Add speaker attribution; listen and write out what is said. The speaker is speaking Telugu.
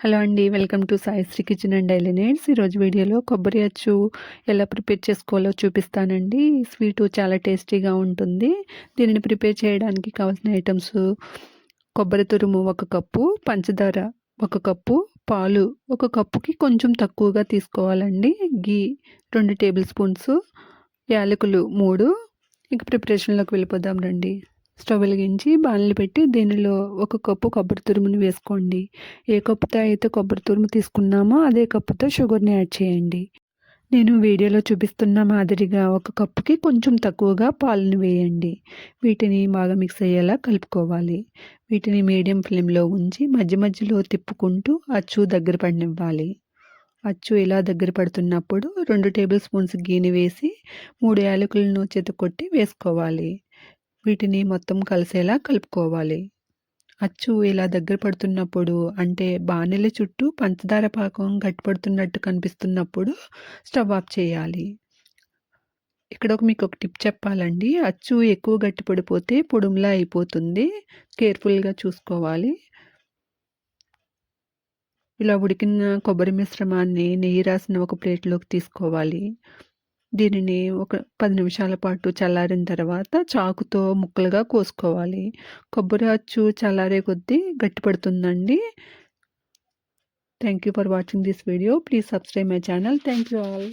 Speaker 1: హలో అండి welcome to Saisri kitchen and daily needs ఈరోజు వీడియోలో కొబ్బరి అచ్చు ఎలా ప్రిపేర్ చేసుకోవాలో చూపిస్తానండి. స్వీటు స్వీట్ చాలా టేస్టీగా ఉంటుంది. దీనిని ప్రిపేర్ చేయడానికి కావాల్సిన ఐటమ్స్ కొబ్బరి తురుము ఒక కప్పు పంచదార ఒక కప్పు పాలు ఒక కప్పుకి కొంచెం తక్కువగా తీసుకోవాలండి. గీ రెండు టేబుల్ స్పూన్స్ యాలకులు మూడు. ఇక ప్రిపరేషన్లోకి వెళ్ళిపోదాం రండి. స్టవ్ వెలిగించి బాణలు పెట్టి దీనిలో ఒక కప్పు కొబ్బరి తురుముని వేసుకోండి. ఏ కప్పుతో అయితే కొబ్బరి తురుము తీసుకున్నామో అదే కప్పుతో షుగర్ని యాడ్ చేయండి. నేను వీడియోలో చూపిస్తున్న మాదిరిగా ఒక కప్పుకి కొంచెం తక్కువగా పాలను వేయండి. వీటిని బాగా మిక్స్ అయ్యేలా కలుపుకోవాలి. వీటిని మీడియం ఫ్లేమ్లో ఉంచి మధ్య మధ్యలో తిప్పుకుంటూ అచ్చు దగ్గర పడినివ్వాలి. అచ్చు ఇలా దగ్గర పడుతున్నప్పుడు రెండు టేబుల్ స్పూన్స్ గీని వేసి మూడు యాలకులను కొట్టి వేసుకోవాలి. వీటిని మొత్తం కలిసేలా కలుపుకోవాలి. అచ్చు ఇలా దగ్గర పడుతున్నప్పుడు అంటే బాణెల చుట్టూ పంచదార పాకం గట్టిపడుతున్నట్టు కనిపిస్తున్నప్పుడు స్టవ్ ఆఫ్ చేయాలి. ఇక్కడ ఒక మీకు ఒక టిప్ చెప్పాలండి. అచ్చు ఎక్కువ గట్టి పడిపోతే పొడుములా అయిపోతుంది. కేర్ఫుల్గా చూసుకోవాలి. ఇలా ఉడికిన కొబ్బరి మిశ్రమాన్ని నెయ్యి రాసిన ఒక ప్లేట్లోకి తీసుకోవాలి. దీనిని ఒక పది నిమిషాల పాటు చల్లారిన తర్వాత చాకుతో ముక్కలుగా కోసుకోవాలి. కొబ్బరి అచ్చు చల్లారే కొద్దీ గట్టిపడుతుందండి thank you for watching this video please subscribe my channel thank you all